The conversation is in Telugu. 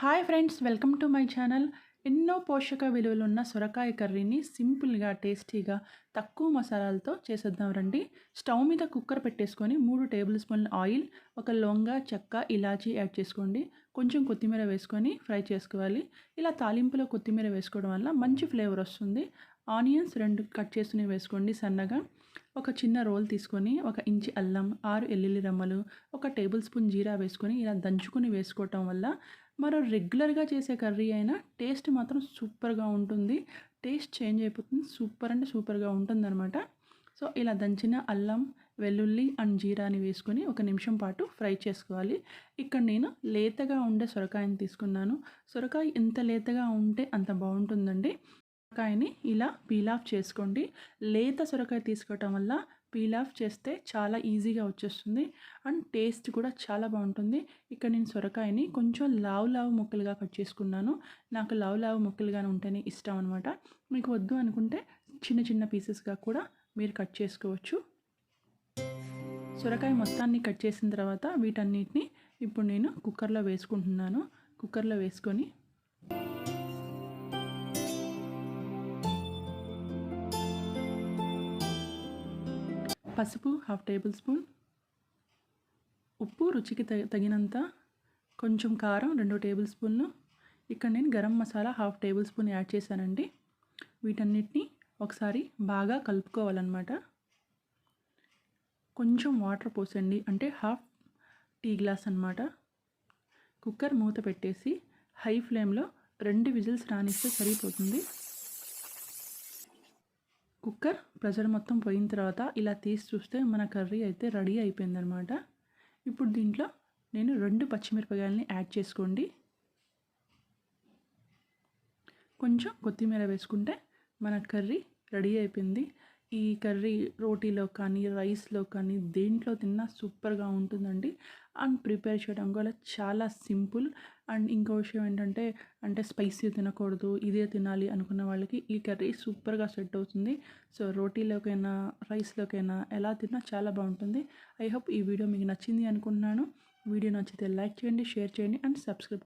Hi friends welcome to my channel. ఎన్నో పోషక విలువలున్న సొరకాయ కర్రీని సింపుల్గా టేస్టీగా తక్కువ మసాలాలతో చేసేద్దాం రండి. స్టవ్ మీద కుక్కర్ పెట్టేసుకొని మూడు టేబుల్ స్పూన్ల ఆయిల్ ఒక లొంగ చెక్క ఇలాచీ యాడ్ చేసుకోండి. కొంచెం కొత్తిమీర వేసుకొని ఫ్రై చేసుకోవాలి. ఇలా తాలింపులో కొత్తిమీర వేసుకోవడం వల్ల మంచి ఫ్లేవర్ వస్తుంది. ఆనియన్స్ రెండు కట్ చేసుకుని వేసుకోండి సన్నగా. ఒక చిన్న రోల్ తీసుకొని ఒక ఇంచి అల్లం ఆరు ఎల్లుల్లి రమ్మలు ఒక టేబుల్ స్పూన్ జీరా వేసుకొని ఇలా దంచుకొని వేసుకోవటం వల్ల మరో రెగ్యులర్గా చేసే కర్రీ అయినా టేస్ట్ మాత్రం సూపర్గా ఉంటుంది. టేస్ట్ చేంజ్ అయిపోతుంది. సూపర్ అంటే సూపర్గా ఉంటుందన్నమాట. సో ఇలా దంచిన అల్లం వెల్లుల్లి అండ్ జీరాని వేసుకొని ఒక నిమిషం పాటు ఫ్రై చేసుకోవాలి. ఇక్కడ నేను లేతగా ఉండే సొరకాయని తీసుకున్నాను. సొరకాయ ఎంత లేతగా ఉంటే అంత బాగుంటుందండి. సొరకాయని ఇలా పీల్ ఆఫ్ చేసుకోండి. లేత సొరకాయ తీసుకోవటం వల్ల పీల్ ఆఫ్ చేస్తే చాలా ఈజీగా వచ్చేస్తుంది. అండ్ టేస్ట్ కూడా చాలా బాగుంటుంది. ఇక్కడ నేను సొరకాయని కొంచెం లావు లావు ముక్కలుగా కట్ చేసుకున్నాను. నాకు లావు లావు ముక్కలుగానే ఉంటేనే ఇష్టం అనమాట మీకు వద్దు అనుకుంటే చిన్న చిన్న పీసెస్గా కూడా మీరు కట్ చేసుకోవచ్చు. సొరకాయ మొత్తాన్ని కట్ చేసిన తర్వాత వీటన్నిటిని ఇప్పుడు నేను కుక్కర్లో వేసుకుంటున్నాను. కుక్కర్లో వేసుకొని పసుపు హాఫ్ టేబుల్ స్పూన్. ఉప్పు రుచికి తగినంత కొంచెం కారం రెండు టేబుల్ స్పూన్లు. ఇక్కడ నేను garam masala half tablespoon add చేశానండి. వీటన్నిటిని ఒకసారి బాగా కలుపుకోవాలన్నమాట. కొంచెం వాటర్ పోసండి. అంటే హాఫ్ టీ గ్లాస్ అనమాట కుక్కర్ మూత పెట్టేసి హై ఫ్లేమ్లో రెండు విజిల్స్ రానిస్తే సరిపోతుంది. కుక్కర్ ప్రెషర్ మొత్తం పోయిన తర్వాత ఇలా తీసి చూస్తే మన కర్రీ అయితే రెడీ అయిపోయిందనమాట ఇప్పుడు దీంట్లో నేను రెండు పచ్చిమిరపకాయలని యాడ్ చేసుకోండి. కొంచెం కొత్తిమీర వేసుకుంటే మన కర్రీ రెడీ అయిపోయింది. ఈ కర్రీ రోటీలో కానీ రైస్లో కానీ దేంట్లో తిన్నా సూపర్గా ఉంటుందండి. అండ్ ప్రిపేర్ చేయడం కూడా చాలా సింపుల్. అండ్ ఇంకో విషయం ఏంటంటే అంటే స్పైసీ తినకూడదు ఇదే తినాలి అనుకున్న వాళ్ళకి ఈ కర్రీ సూపర్గా సెట్ అవుతుంది. సో రోటీలోకైనా రైస్లోకైనా ఎలా తిన్నా చాలా బాగుంటుంది. ఐ హోప్ ఈ వీడియో మీకు నచ్చింది అనుకుంటున్నాను. వీడియో నచ్చితే లైక్ చేయండి షేర్ చేయండి అండ్ సబ్స్క్రైబ్